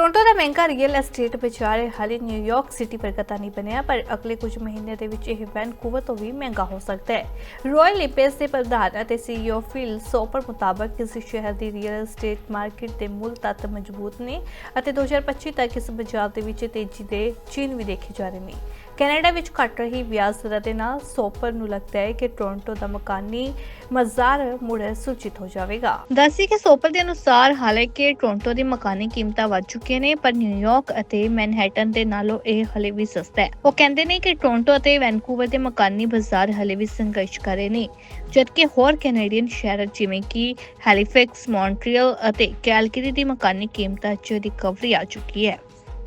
Toronto ਦਾ ਮਹਿੰਗਾ real estate ਬਾਜ਼ਾਰ ਹਾਲੇ ਨਿਊਯਾਰਕ ਸਿਟੀ ਵਰਗਾ ਨਹੀਂ ਬਣਿਆ, ਪਰ ਅਗਲੇ ਕੁਝ ਮਹੀਨੇ ਦੇ ਵਿੱਚ ਇਹ ਵੈਨਕੂਵਰ ਤੋਂ ਵੀ ਮਹਿੰਗਾ ਹੋ ਸਕਦਾ ਹੈ। ਰਾਇਲ ਲਿਪੇਸ ਦੇ ਪ੍ਰਧਾਨ ਅਤੇ ਸੀਈਓ ਫਿਲ ਸੋਪਰ ਮੁਤਾਬਕ ਇਸ ਸ਼ਹਿਰ ਦੀ ਰੀਅਲ ਐਸਟੇਟ ਮਾਰਕੀਟ ਦੇ ਮੁੱਲ ਤੱਤ ਮਜ਼ਬੂਤ ਨੇ ਅਤੇ 2025 ਤੱਕ ਇਸ ਬਾਜ਼ਾਰ ਦੇ ਵਿੱਚ ਤੇਜ਼ੀ ਦੇ ਚਿੰਨ੍ਹ ਵੀ ਦੇਖੇ ਜਾ ਰਹੇ ਨੇ। ਕੈਨੇਡਾ ਵਿੱਚ ਘਟ ਰਹੀ ਵਿਆਜ ਦਰ ਦੇ ਨਾਲ ਸੋਪਰ ਨੂੰ ਲੱਗਦਾ ਹੈ ਕਿ ਟੋਰਾਂਟੋ ਦਾ ਮਕਾਨੀ ਬਾਜ਼ਾਰ ਮੁੜ ਸੂਚਿਤ ਹੋ ਜਾਵੇਗਾ। ਦੱਸੀ ਕਿ ਸੋਪਰ ਦੇ ਅਨੁਸਾਰ ਹਾਲਾਂਕਿ ਟੋਰਾਂਟੋ ਦੀ ਮਕਾਨੀ ਕੀਮਤਾਂ ਵੱਧ ਚੁੱਕੀਆਂ ਨੇ, ਪਰ ਨਿਊਯਾਰਕ ਅਤੇ ਮੈਨਹਟਨ ਦੇ ਨਾਲੋਂ ਇਹ ਹਲੇ ਵੀ ਸਸਤਾ ਹੈ। ਉਹ ਕਹਿੰਦੇ ਨੇ ਕਿ ਟੋਰਾਂਟੋ ਅਤੇ ਵੈਨਕੂਵਰ ਦੇ ਮਕਾਨੀ ਬਾਜ਼ਾਰ ਹਲੇ ਵੀ ਸੰਘਰਸ਼ ਕਰ ਰਹੇ ਨੇ, ਜਦਕਿ ਹੋਰ ਕੈਨੇਡੀਅਨ ਸ਼ਹਿਰ ਜਿਵੇਂ ਕਿ ਹੈਲੀਫੈਕਸ, ਮੌਂਟਰੀਅਲ ਅਤੇ ਕੈਲਗਰੀ ਦੀ ਮਕਾਨੀ ਕੀਮਤਾਂ 'ਚ ਰਿਕਵਰੀ ਆ ਚੁੱਕੀ ਹੈ।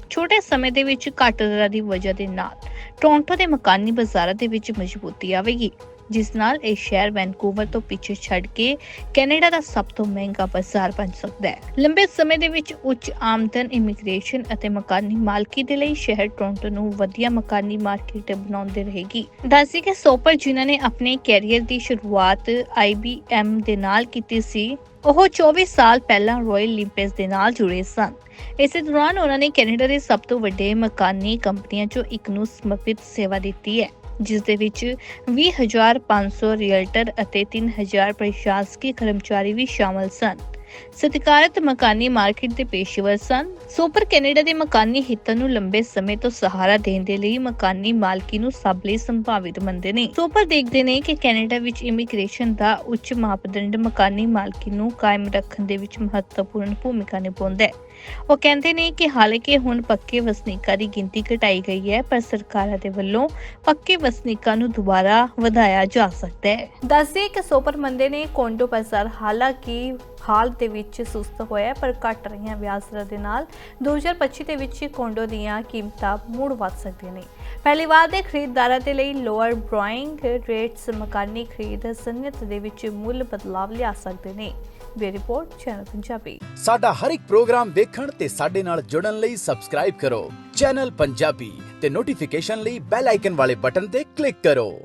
ਛੋਟੇ ਸਮੇਂ ਦੇ ਵਿੱਚ ਘੱਟ ਦਰਾਂ ਦੀ ਵਜ੍ਹਾ ਦੇ ਨਾਲ ਟੋਰਾਂਟੋ ਦੇ ਮਕਾਨੀ ਬਾਜ਼ਾਰਾਂ ਦੇ ਵਿੱਚ ਮਜ਼ਬੂਤੀ ਆਵੇਗੀ। ਜਿਸ ਨਾਲ ਇਹ ਸ਼ਹਿਰ ਵੈਨਕੂਵਰ ਤੋਂ ਪਿੱਛੇ ਛੱਡ ਕੇ ਕੈਨੇਡਾ ਦਾ ਸਭ ਤੋਂ ਮਹਿੰਗਾ ਬਾਜ਼ਾਰ ਬਣ ਸਕਦਾ ਹੈ। ਲੰਬੇ ਸਮੇਂ ਦੇ ਵਿੱਚ ਉੱਚ ਆਮਦਨ, ਇਮੀਗ੍ਰੇਸ਼ਨ ਅਤੇ ਮਕਾਨੀ ਮਾਲਕੀ ਦੇ ਲਈ ਸ਼ਹਿਰ ਟੋਰਾਂਟੋ ਨੂੰ ਵਧੀਆ ਮਕਾਨੀ ਮਾਰਕੀਟ ਬਣਾਉਂਦੇ ਰਹੇਗੀ। ਦੱਸੀ ਕਿ ਸੋਪਰ ਜਿਨ੍ਹਾਂ ਨੇ ਆਪਣੇ ਕੈਰੀਅਰ ਦੀ ਸ਼ੁਰੂਆਤ IBM ਦੇ ਨਾਲ ਕੀਤੀ ਸੀ, ਉਹ 24 ਸਾਲ ਪਹਿਲਾਂ ਰਾਇਲ ਲਿੰਪਸ ਦੇ ਨਾਲ ਜੁੜੇ ਸਨ। ਇਸੇ ਦੌਰਾਨ ਉਹਨਾਂ ਨੇ ਕੈਨੇਡਾ ਦੇ ਸਭ ਤੋਂ ਵੱਡੇ ਮਕਾਨੀ ਕੰਪਨੀਆਂ ਚੋਂ ਇੱਕ ਨੂੰ ਸਮਰਪਿਤ ਸੇਵਾ ਦਿੱਤੀ ਹੈ। ਜਿਸ ਦੇ ਵਿੱਚ 20500 ਰੀਅਲਟਰ ਅਤੇ 3000 ਪ੍ਰਸ਼ਾਸਕੀ ਕਰਮਚਾਰੀ ਵੀ ਸ਼ਾਮਲ ਸਨ। ਸਤਿਕਾਰਤ ਮਕਾਨੀ ਮਾਰਕੀਟ ਦੇ ਪੇਸ਼ੇਵਰ ਸਨ। ਸੁਪਰ ਕੈਨੇਡਾ ਦੇ ਮਕਾਨੀ ਹਿੱਤਾਂ ਨੂੰ ਲੰਬੇ ਸਮੇਂ ਤੋਂ ਸਹਾਰਾ ਦੇਣ ਦੇ ਲਈ ਮਕਾਨੀ ਮਾਲਕੀ ਨੂੰ ਸਭ ਲਈ ਸੰਭਾਵਿਤ ਮੰਨਦੇ ਨੇ। ਸੁਪਰ ਦੇਖਦੇ ਨੇ ਕਿ ਕੈਨੇਡਾ ਵਿੱਚ ਇਮੀਗ੍ਰੇਸ਼ਨ ਦਾ ਉੱਚ ਮਾਪਦੰਡ ਮਕਾਨੀ ਮਾਲਕੀ ਨੂੰ ਕਾਇਮ ਰੱਖਣ ਦੇ ਵਿੱਚ ਮਹੱਤਵਪੂਰਨ ਭੂਮਿਕਾ ਨਿਭਾਉਂਦਾ ਹੈ। ਉਹ ਕਹਿੰਦੇ ਨੇ ਕਿ ਹਾਲਾਂਕਿ ਹੁਣ ਪੱਕੇ ਵਸਨੀਕਾਂ ਦੀ ਗਿਣਤੀ ਘਟਾਈ ਗਈ ਹੈ, ਪਰ ਸਰਕਾਰਾਂ ਦੇ ਵੱਲੋਂ ਪੱਕੇ ਵਸਨੀਕਾਂ ਨੂੰ ਦੁਬਾਰਾ ਵਧਾਇਆ ਜਾ ਸਕਦਾ ਹੈ। ਦੱਸਦੇ ਕਿ ਸੋਪਰ ਮੰਦੇ ਨੇ ਕੋਂਡੋ ਬਾਜ਼ਾਰ ਹਾਲਾਂਕਿ ਹਾਲ ਦੇ ਵਿੱਚ ਸੁਸਤ ਹੋਇਆ ਪਰ ਘਟ ਰਹੀਆਂ ਵਿਆਜ ਦਰਾਂ ਦੇ ਨਾਲ 2025 ਦੇ ਵਿੱਚ ਕੋਂਡੋ ਦੀਆਂ ਕੀਮਤਾਂ ਮੁੜ ਵੱਧ ਸਕਦੀਆਂ ਨੇ। ਪਹਿਲੀ ਵਾਰ ਦੇ ਖਰੀਦਦਾਰਾਂ ਦੇ ਲਈ ਲੋਅਰ ਬਰਾਇੰਗ ਰੇਟਸ ਮਕਾਨੀ ਖਰੀਦ ਸਨਅਤ ਦੇ ਵਿੱਚ ਮੁੱਲ ਬਦਲਾਵ ਲਿਆ ਸਕਦੇ ਨੇ। ਬੇ ਰਿਪੋਰਟ, ਚੈਨਲ ਪੰਜਾਬੀ। ਸਾਡਾ ਹਰ ਇੱਕ ਪ੍ਰੋਗਰਾਮ ਦੇਖਣ ਤੇ ਸਾਡੇ ਨਾਲ ਜੁੜਨ ਲਈ ਸਬਸਕ੍ਰਾਈਬ ਕਰੋ। ਚੈਨਲ ਪੰਜਾਬੀ ਤੇ ਨੋਟੀਫਿਕੇਸ਼ਨ ਲਈ ਬੈਲ ਆਈਕਨ ਵਾਲੇ ਬਟਨ ਤੇ ਕਲਿੱਕ ਕਰੋ।